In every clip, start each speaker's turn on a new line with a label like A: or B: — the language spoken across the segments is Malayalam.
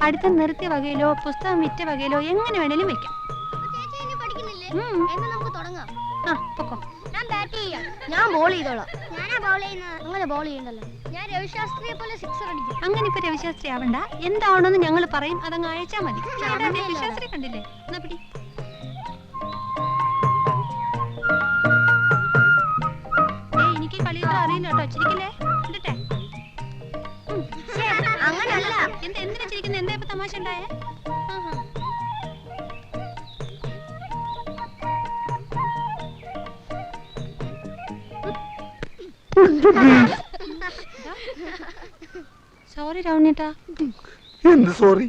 A: പഠിത്തം നിർത്തിയ വകയിലോ പുസ്തകം വിറ്റ വകയിലോ എങ്ങനെ വേണേലും വെക്കാം.
B: ഞാൻ ബോൾ ചെയ്തോളാം. അങ്ങനെ ബോൾ ചെയ്യണ്ടല്ലോ. ഞാൻ രവിശാസ്ത്രിയെ പോലെ സിക്സർ അടിക്കും.
A: അങ്ങനെ ഇപ്പൊ രവിശാസ്ത്രി ആവണ്ട. എന്താവണമെന്ന് ഞങ്ങൾ പറയും. അതങ്ങ് അയച്ചാ മതി. രവിശാസ്ത്രി കണ്ടില്ലേ? എന്നാ പിടി. എനിക്ക് കളിയൊന്നും അറിയില്ല കേട്ടോ. ചിരിക്കില്ലേ? കണ്ടിട്ടെ എന്താ എന്തിനാ ചിരിക്കുന്നത് എന്താ ഇപ്പൊ തമാശ ഉണ്ടായേ. സോറി രാവണേട്ടാ
C: എന്ത് സോറി?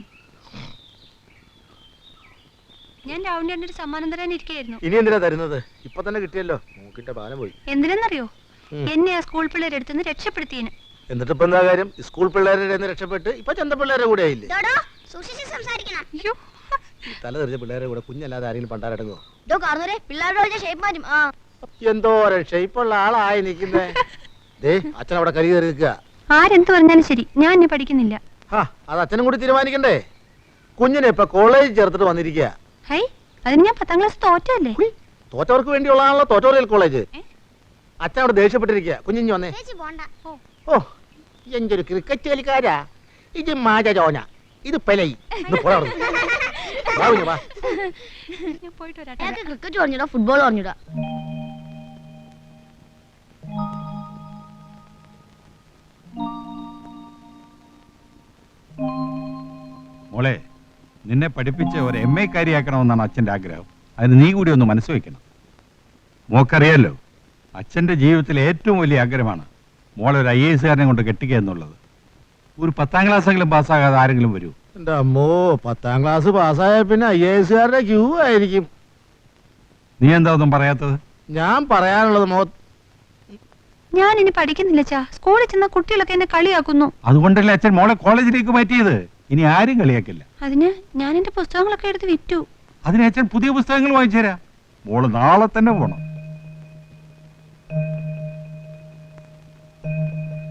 A: ഞാൻ രാവണേട്ടന്റെ ഒരു സമ്മാനം തരാൻ ഇരിക്കുകയായിരുന്നു.
C: ഇനി എന്തിനാ തരുന്നത്? ഇപ്പൊ തന്നെ കിട്ടിയല്ലോ. മൂക്കിന്റെ പാലം പോയി.
A: എന്തിനെന്നറിയോ? എന്നെ ആ സ്കൂൾ പിള്ളേരെടുത്തുനിന്ന് രക്ഷപ്പെടുത്തിയതിന്
C: എന്നിട്ട് ഇപ്പൊ എന്താ കാര്യം? സ്കൂൾ പിള്ളേരുടെ രക്ഷപ്പെട്ട് ഇപ്പൊ ചന്ത പിള്ളേരെ കൂടെ ആയില്ലേ?
B: ഡോഡോ സൂക്ഷിച്ച് സംസാരിക്കണം.
A: അയ്യോ.
C: ഈ തല തെറിച്ച പിള്ളേരെ കൂടെ കുഞ്ഞല്ലാതെ ആരെങ്കിലും പണ്ടാരടങ്ങോ എന്തോരം ഷെയ്പ്പുള്ള ആളായി നിൽക്കുന്നേ. ദേ അച്ഛൻ അവിടെ കരി കയറി നിൽക്കുക.
A: ആരെന്ത് പറഞ്ഞാലും ശരി ഞാൻ ഇനി പഠിക്കുന്നില്ല.
C: ആ അത് അച്ഛനും കൂടി തീരുമാനിക്കണ്ടേ? കുഞ്ഞിനെ ഇപ്പൊ കോളേജിൽ ചേർത്തിട്ട് വന്നിരിക്കുക.
A: ഹൈ അതിന് ഞാൻ പത്താം ക്ലാസ് തോറ്റല്ലേ
C: തോറ്റവർക്ക് വേണ്ടിയുള്ളതാണല്ലോ തോറ്റോറിയൽ കോളേജ്. അച്ഛൻ അവിടെ ദേഷ്യപ്പെട്ടിരിക്കുക. കുഞ്ഞിഞ്ഞു വന്നേ.
B: ചേച്ചി
C: എന്തൊരു ക്രിക്കറ്റ് കളിക്കാരാ? ഇത് മാജോന ഇത് പെലൈ.
B: ക്രിക്കറ്റ് പറഞ്ഞിടാ ഫുട്ബോൾ പറഞ്ഞിടാ
D: മോളെ നിന്നെ പഠിപ്പിച്ച് ഒരു എം എ കാര്യാക്കണമെന്നാണ് അച്ഛന്റെ ആഗ്രഹം. അതിന് നീ കൂടി ഒന്ന് മനസ്സ് വെക്കണം മോക്കറിയാലോ അച്ഛന്റെ ജീവിതത്തിലെ ഏറ്റവും വലിയ ആഗ്രഹമാണ് മോളെ ഒരു ഐ എസ് കാരനെ കൊണ്ട് കെട്ടിക്കുക എന്നുള്ളത്. ഒരു പത്താം ക്ലാസ്സെങ്കിലും പാസ്സാകാതെ ആരെങ്കിലും വരൂ.
C: എന്റെ അമ്മോ പത്താം ക്ലാസ് പാസ്സായ പിന്നെ ഐ എസ് കാരുടെ ക്യൂ ആയിരിക്കും.
D: നീ എന്താ ഒന്നും പറയാത്തത്?
C: ഞാൻ പറയാനുള്ളത് മോ
A: ഞാൻ ഇനി പഠിക്കുന്നില്ല ചാ സ്കൂളിൽ ചെന്ന കുട്ടികളൊക്കെ എന്നെ കളിയാക്കുന്നു.
D: അതുകൊണ്ടല്ലേ അച്ഛൻ മോളെ കോളേജിലേക്ക് മാറ്റിയത്? ഇനി ആരും കളിയാക്കില്ല.
A: അതിന് ഞാൻ എന്റെ പുസ്തകങ്ങളൊക്കെ എടുത്ത് വിറ്റു.
D: അതിന് അച്ഛൻ പുതിയ പുസ്തകങ്ങൾ വാങ്ങിച്ചു തരാം. മോൾ നാളെ തന്നെ പോണം.